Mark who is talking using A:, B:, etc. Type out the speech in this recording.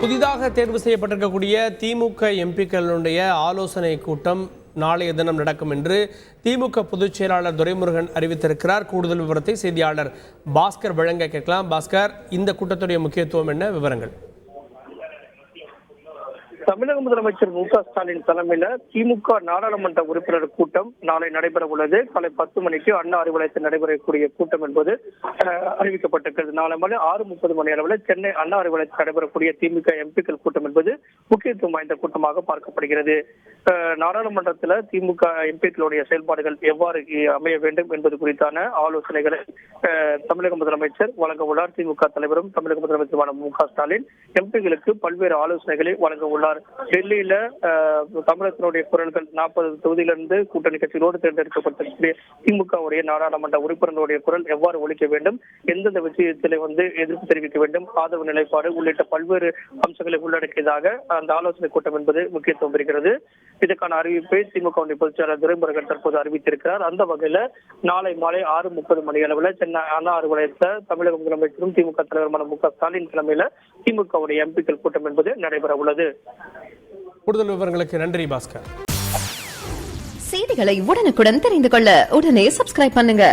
A: புதிதாக தேர்வு செய்யப்பட்டிருக்கக்கூடிய திமுக எம்பிக்களுடைய ஆலோசனை கூட்டம் நாளைய தினம் நடக்கும் என்று திமுக பொதுச் செயலாளர் துரைமுருகன் அறிவித்திருக்கிறார். கூடுதல் விவரத்தை செய்தியாளர் பாஸ்கர் வழங்க கேட்கலாம். பாஸ்கர் இந்த கூட்டத்துடைய முக்கியத்துவம் என்ன? விவரங்கள்.
B: தமிழக முதலமைச்சர் மு க ஸ்டாலின் தலைமையில திமுக நாடாளுமன்ற உறுப்பினர் கூட்டம் நாளை நடைபெற உள்ளது. காலை பத்து மணிக்கு அண்ணா அறிவாலயத்தில் நடைபெறக்கூடிய கூட்டம் என்பது அஹ், அறிவிக்கப்பட்டிருக்கிறது. நாளை மணி ஆறு முப்பது மணி அளவில் சென்னை அண்ணா அறிவாலயத்தில் நடைபெறக்கூடிய திமுக எம்பிக்கள் கூட்டம் என்பது முக்கியத்துவம் வாய்ந்த கூட்டமாக பார்க்கப்படுகிறது. நாடாளுமன்றத்தில் திமுக எம்பிக்களுடைய செயல்பாடுகள் எவ்வாறு அமைய வேண்டும் என்பது குறித்தான ஆலோசனைகளை தமிழக முதலமைச்சர் வழங்க உள்ளார் திமுக தலைவரும் தமிழக முதலமைச்சருமான மு க ஸ்டாலின். எம்பிகளுக்கு பல்வேறு ஆலோசனைகளை வழங்க உள்ளார். டெல்லியில தமிழகத்தினுடைய குரல்கள் நாற்பது தொகுதியிலிருந்து கூட்டணி கட்சிகளோடு தேர்ந்தெடுக்கப்பட்டிருக்கக்கூடிய திமுகவுடைய நாடாளுமன்ற உறுப்பினர்களுடைய குரல் எவ்வாறு ஒழிக்க வேண்டும்? எந்தெந்த விஷயத்திலே வந்து எதிர்ப்பு தெரிவிக்க வேண்டும்? ஆதரவு நிலைப்பாடு உள்ளிட்ட பல்வேறு அம்சங்களை உள்ளடக்கியதாக அந்த ஆலோசனை கூட்டம் என்பது முக்கியத்துவம் பெறுகிறது. இதற்கான அறிவிப்பை திமுக பொதுச்செயலாளர் துரைமுருகன் தற்போது அறிவித்திருக்கிறார். அந்த வகையில நாளை மாலை ஆறு முப்பது மணி அளவில் சென்னை அண்ணா அறிவாலயத்தில் தமிழக முதலமைச்சரும் திமுக தலைவருமான மு க ஸ்டாலின் தலைமையில திமுகவுடைய எம்பிக்கள் கூட்டம் என்பது நடைபெற உள்ளது.
A: கூடுதல் விவரங்களுக்கு நன்றி பாஸ்கர்.
C: செய்திகளை உடனுக்குடன் தெரிந்து கொள்ள உடனே சப்ஸ்கிரைப் பண்ணுங்க.